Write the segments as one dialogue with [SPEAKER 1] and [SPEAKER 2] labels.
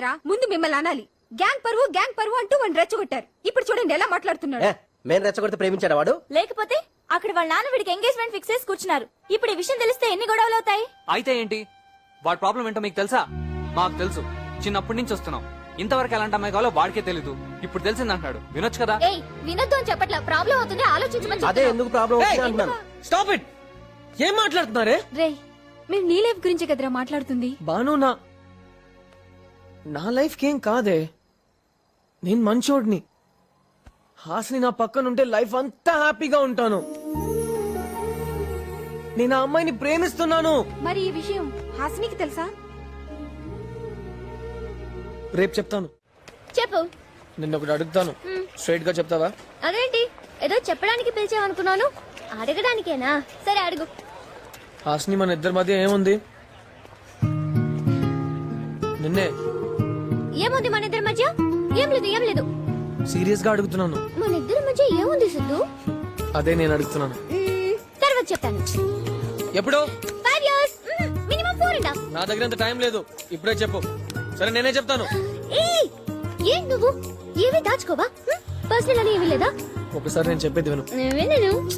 [SPEAKER 1] కాదురా. ముందు మిమ్మల్ని అనాలి. గ్యాంగ్ పరువు గ్యాంగ్ పరువు అంటూ వాడిని రెచ్చగొట్టారు. ఇప్పుడు చూడండి ఎలా మాట్లాడుతున్నాడు.
[SPEAKER 2] మేము రెచ్చగొడితే ప్రేమించాడు వాడు?
[SPEAKER 3] లేకపోతే అక్కడ వాళ్ళ నాన్న వీడికి ఎంగేజ్మెంట్ ఫిక్స్ చేసి కూర్చున్నారు. ఇప్పుడు ఈ విషయం తెలిస్తే ఎన్ని గొడవలు అవుతాయి?
[SPEAKER 4] అయితే ఏంటి? వాడి ప్రాబ్లం ఏంటో మీకు తెలుసా? మాకు తెలుసు. చిన్నప్పటి నుంచి వస్తున్నాం. ఇంతవరకు ఎలాంటి అమ్మాయి కావాలో వాడికే తెలీదు. ఇప్పుడు తెలిసింది అంటున్నాడు. వినొచ్చు కదా?
[SPEAKER 3] ఏయ్ వినొద్దు అని చెప్పట్లా. ప్రాబ్లం అవుతుంది. ఆలోచించమని
[SPEAKER 2] అదే ఎందుకు ప్రాబ్లం
[SPEAKER 5] స్టాప్ ఇట్ ఏం మాట్లాడుతున్నారే?
[SPEAKER 1] రే మేము నీ లైఫ్ గురించి కదరా మాట్లాడుతుంది.
[SPEAKER 5] బాను నా నా లైఫ్ కేం కాదే. నేను మంచోడిని. హాసిని నా పక్కన ఉంటే లైఫ్ అంతా హ్యాపీగా ఉంటాను. నేను ఆ అమ్మాయిని ప్రేమిస్తున్నాను.
[SPEAKER 1] మరి ఈ విషయం హాసినికి తెలుసా?
[SPEAKER 5] రేపు చెప్తాను.
[SPEAKER 3] చెప్పు.
[SPEAKER 5] నిన్న ఒకటి అడుగుతాను. స్ట్రైట్గా చెప్తావా?
[SPEAKER 3] అదేంటి? ఏదో చెప్పడానికి పిలిచావనుకున్నాను. అడగడానికేనా? సరే అడుగు.
[SPEAKER 5] హాసిని మన ఇద్దరి మధ్య ఏముంది? నిన్నే
[SPEAKER 3] ఏముంది మన ఇద్దరి మధ్య? ఏం లేదు ఏం లేదు.
[SPEAKER 5] సీరియస్గా అడుగుతున్నాను.
[SPEAKER 3] మన ఇద్దరి మధ్య ఏముంది సిద్ధు?
[SPEAKER 5] అదే నేను అడుగుతున్నాను.
[SPEAKER 3] తర్వాత చెప్తాను.
[SPEAKER 5] ఎప్పుడు?
[SPEAKER 3] Five years minimum four and half
[SPEAKER 5] నా దగ్గర అంత టైం లేదు. ఇప్పుడే చెప్పు. సరే నేనే చెప్తాను.
[SPEAKER 3] ఏం నువ్వు? ఏవి దాచుకోవా? పర్సనల్ అని ఏమీ లేదా?
[SPEAKER 5] ఒకసారి నేను చెప్పేది విను.
[SPEAKER 3] వినను.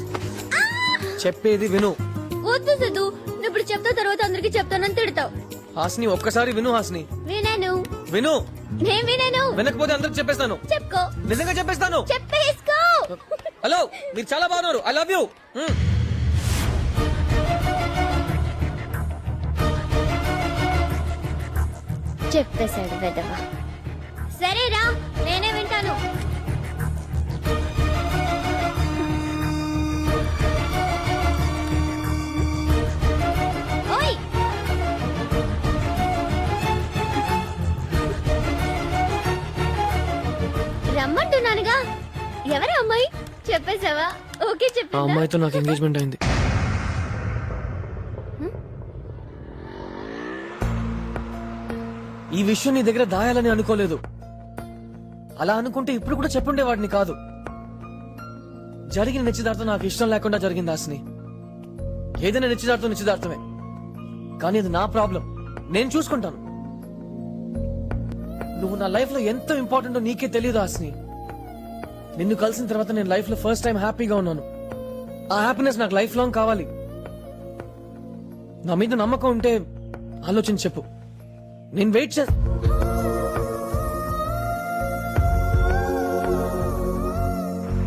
[SPEAKER 5] చెప్పేది విను.
[SPEAKER 3] వద్దు సిద్ధు. ఇప్పుడు చెప్తా తర్వాత అందరికి చెప్తానని తిడతావు.
[SPEAKER 5] హాసిని ఒక్కసారి విను హాసిని.
[SPEAKER 3] వినను
[SPEAKER 5] విను.
[SPEAKER 3] నేను వినను.
[SPEAKER 5] వినకపోతే అందరికి చెప్పేస్తాను.
[SPEAKER 3] చెప్పుకో.
[SPEAKER 5] నిజంగా చెప్పేస్తాను.
[SPEAKER 3] చెప్పేసుకో.
[SPEAKER 5] హలో మీరు చాలా బాగున్నారు. ఐ లవ్ యూ
[SPEAKER 3] చెప్పేశాడు వెదవ సరేరా నేనే వింటాను. ఓకే
[SPEAKER 5] ఆ అమ్మాయితో నాకు ఎంగేజ్మెంట్ అయింది. ఈ విషయం నీ దగ్గర దాయాలని అనుకోలేదు. అలా అనుకుంటే ఇప్పుడు కూడా చెప్పుండేవాడిని కాదు. జరిగిన నిశ్చితార్థం నాకు ఇష్టం లేకుండా జరిగింది హాసిని. ఏదైనా నిశ్చితార్థం నిశ్చితార్థమే. కానీ అది నా ప్రాబ్లం. నేను చూసుకుంటాను. నువ్వు నా లైఫ్లో ఎంత ఇంపార్టెంటో నీకే తెలియదు హాసిని. నిన్ను కలిసిన తర్వాత నేను లైఫ్లో ఫస్ట్ టైం హ్యాపీగా ఉన్నాను. ఆ హ్యాపీనెస్ నాకు లైఫ్ లాంగ్ కావాలి. నా మీద నమ్మకం ఉంటే ఆలోచించి చెప్పు. నేను వెయిట్ చే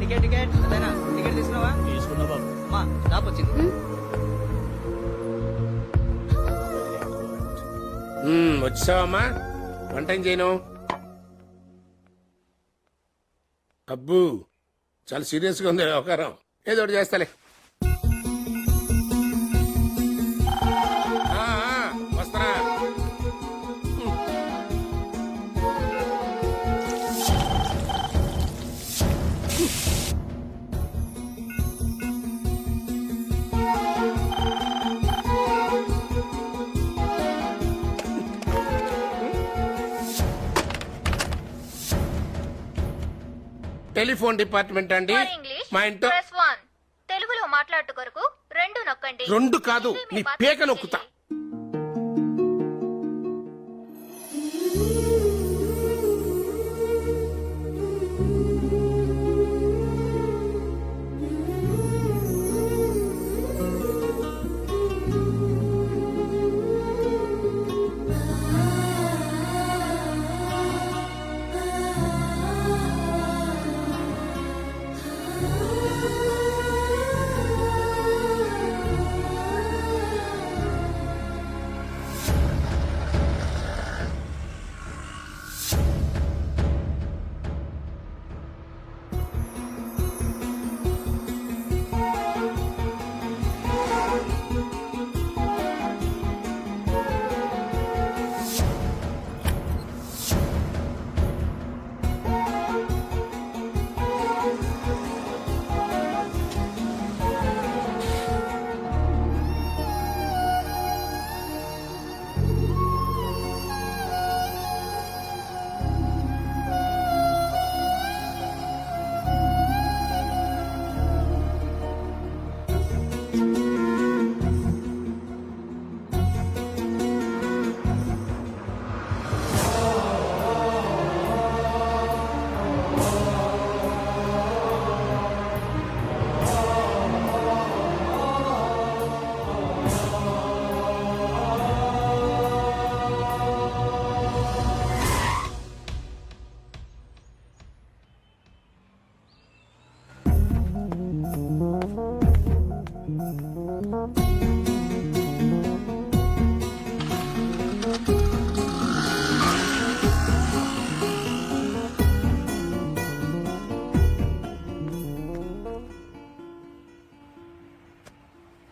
[SPEAKER 6] టికెట్ టికెట్ అదేనా? టికెట్ తీసుకున్నావా? తీసుకున్నా బాబు. మా స్టాప్ వచ్చింది.
[SPEAKER 7] మ్మ్, వచ్చావమ్మా? వంట ఏం చేయను? అబ్బు చాలా సీరియస్గా ఉంది వ్యవహారం ఏదో ఒకటి చేస్తాలే. టెలిఫోన్ డిపార్ట్మెంట్ అండి. మా ఇంట్లో
[SPEAKER 3] తెలుగులో మాట్లాడు కొరకు రెండు నొక్కండి.
[SPEAKER 7] రెండు కాదు నీ పేక నొక్కుతా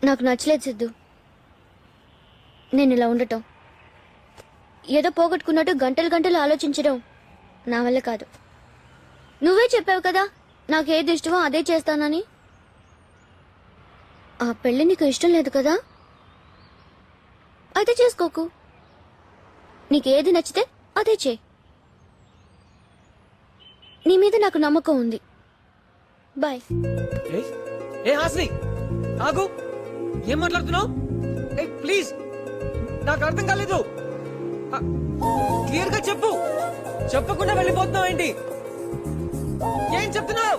[SPEAKER 8] నాకు నచ్చలేదు సిద్ధు. నేను ఇలా ఉండటం. ఏదో పోగొట్టుకున్నట్టు గంటలు గంటలు ఆలోచించడం నా వల్ల కాదు. నువ్వే చెప్పావు కదా నాకు ఏది ఇష్టమో అదే చేస్తానని. ఆ పెళ్ళి నీకు ఇష్టం లేదు కదా? అయితే చేసుకోకు. నీకు ఏది నచ్చితే అదే చే నీ మీద నాకు నమ్మకం ఉంది. బాయ్.
[SPEAKER 5] ఏ హాస్ని ఆగు. ఏం మాట్లాడుతున్నావు? ఏ ప్లీజ్ నాకు అర్థం కాలేదు. క్లియర్గా చెప్పు. చెప్పకుండా వెళ్ళిపోతున్నావు ఏంటి? ఏం చెప్తున్నావు?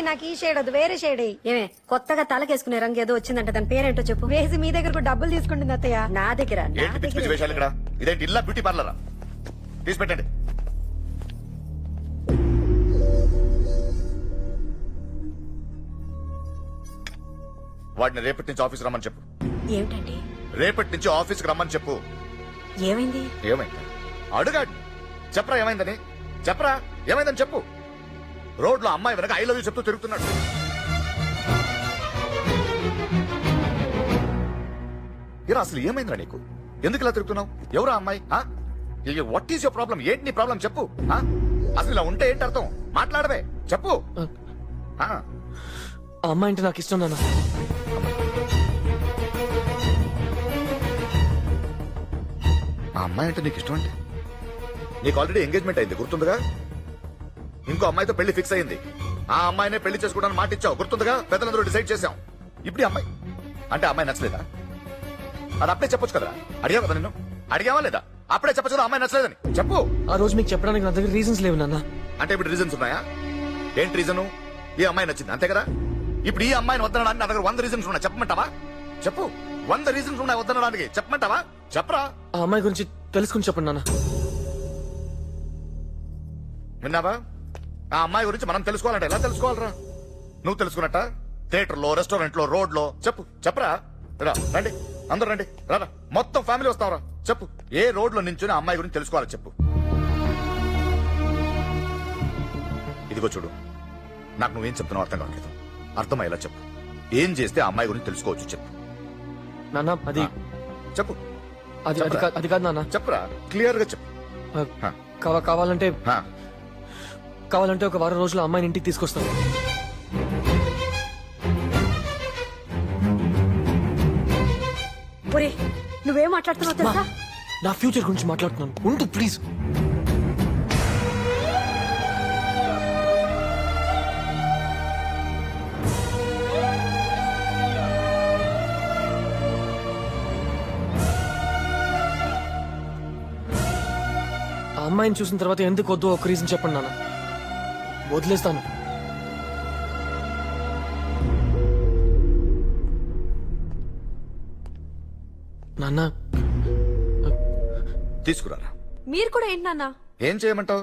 [SPEAKER 1] ఏ నాకు ఈ షేడ్ వద్దు వేరే షేడ్ ఏమే కొత్తగా తలకేసుకునే రంగు ఏదో వచ్చిందంట దాని పేరేంటో చెప్పు. వేసి మీ దగ్గర డబ్బులు తీసుకుంటుంది అత్తయ్య. నా దగ్గర నా
[SPEAKER 9] ఏంటి పిచ్చి పిచ్చి
[SPEAKER 1] దగ్గర
[SPEAKER 9] వేషాలు ఇక్కడ? ఇదేంటి ఇల్లా బ్యూటీ పార్లరా తీసి పెట్టండి. వాడిని రేపటి నుంచి ఆఫీస్ రమ్మని చెప్పు.
[SPEAKER 1] ఏమిటండి?
[SPEAKER 9] రేపటి నుంచి ఆఫీస్కి రమ్మని చెప్పు.
[SPEAKER 1] ఏమైంది?
[SPEAKER 9] ఏమైంది? అడుగాడు చెప్పరా ఏమైందని? చెప్పరా ఏమైందని చెప్పు. రోడ్లో అమ్మాయి వెనక ఐ లవ్ యూ చెప్తూ తిరుగుతున్నాడు. ఇరా అసలు ఏమైందిరా నీకు? ఎందుకు ఇలా తిరుగుతున్నావు? ఎవరా అమ్మాయి? వాట్ ఈస్ యువర్ ప్రాబ్లం ఏంటి నీ ప్రాబ్లం చెప్పు? అసలు ఇలా ఉంటే ఏంటి అర్థం? మాట్లాడవే. చెప్పు.
[SPEAKER 5] అమ్మాయి అంటే నాకు ఇష్టం నాన్న.
[SPEAKER 9] ఆ అమ్మాయి అంటే నీకు ఇష్టం అంటే? నీకు ఆల్రెడీ ఎంగేజ్మెంట్ అయింది గుర్తుందిగా? ఇంకో అమ్మాయితో పెళ్ళి ఫిక్స్ అయింది ఆ అమ్మాయినే పెళ్ళి చేసుకోవడానికి మాట ఇచ్చావు. గుర్తుందిగా? పెద్దలందరూ డిసైడ్ చేశాం. ఇప్పుడు అమ్మాయి. అంటే అమ్మాయి నచ్చలేదా? అది అప్పుడే చెప్పొచ్చు కదరా. అడిగావు కదా నిన్ను? అడిగావా లేదా? అప్పుడే చెప్పచ్చు కదా అమ్మాయి నచ్చలేదని. చెప్పు.
[SPEAKER 5] ఆ రోజు మీకు చెప్పడానికి నా దగ్గర రీజన్స్ లేవు నాన్న.
[SPEAKER 9] అంటే ఇప్పుడు రీజన్స్ ఉన్నాయా? ఏంటి రీజను ఈ అమ్మాయి నచ్చింది. అంతే కదా? ఇప్పుడు ఈ అమ్మాయిని వద్దనడానికి నా దగ్గర వంద రీజన్స్ ఉన్నాయి. చెప్పమంటావా? చెప్పు. వంద రీజన్స్ ఉన్నాయి వద్దనడానికి. చెప్పమంటావా? చెప్పరా.
[SPEAKER 5] ఆ అమ్మాయి గురించి తెలుసుకుని చెప్పండి నాన్న.
[SPEAKER 9] విన్నావా? ఆ అమ్మాయి గురించి మనం తెలుసుకోవాలంటే ఎలా తెలుసుకోవాలరా? నువ్వు తెలుసుకున్నట్ట? థియేటర్లో రెస్టారెంట్లో రోడ్లో చెప్పు చెప్పరా? రా రండి. అందరూ రండి. రారా. మొత్తం ఫ్యామిలీ వస్తావరా చెప్పు. ఏ రోడ్లో నించుని అమ్మాయి గురించి తెలుసుకోవాలి చెప్పు. ఇదిగో చూడు. నాకు నువ్వేం చెప్తున్నావు అర్థం కావట్లేదు. అర్థమయ్యేలా చెప్పు. ఏం చేస్తే ఆ అమ్మాయి గురించి తెలుసుకోవచ్చు చెప్పు.
[SPEAKER 5] నాన్న అది
[SPEAKER 9] చెప్పు.
[SPEAKER 5] అది అది కా- అది కాదు నాన్న.
[SPEAKER 9] చెప్పురా? క్లియర్గా చెప్పు.
[SPEAKER 5] ఆ. కావ- కావాలంటే. కావాలంటే ఒక వారం రోజులు అమ్మాయిని ఇంటికి తీసుకొస్తాను.
[SPEAKER 1] ఒరే నువ్వేం మాట్లాడుతున్నావు తెలుసా?
[SPEAKER 5] నా ఫ్యూచర్ గురించి మాట్లాడుతున్నాను. ఉండు ప్లీజ్. ఆ అమ్మాయిని చూసిన తర్వాత ఎందుకు వద్దు? ఒక రీజన్ చెప్పండి నాన్న. వదిలేస్తాను. నాన్న.
[SPEAKER 9] తీసుకురారా.
[SPEAKER 1] మీరు కూడా ఏంటన్నా
[SPEAKER 9] ఏం చేయమంటావు?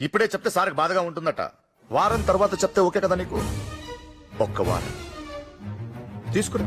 [SPEAKER 9] ఇప్పుడే చెప్తే సార్కి బాధగా ఉంటుందట. వారం తర్వాత చెప్తే ఓకే కదా నీకు? ఒక్క వారం. తీసుకురా.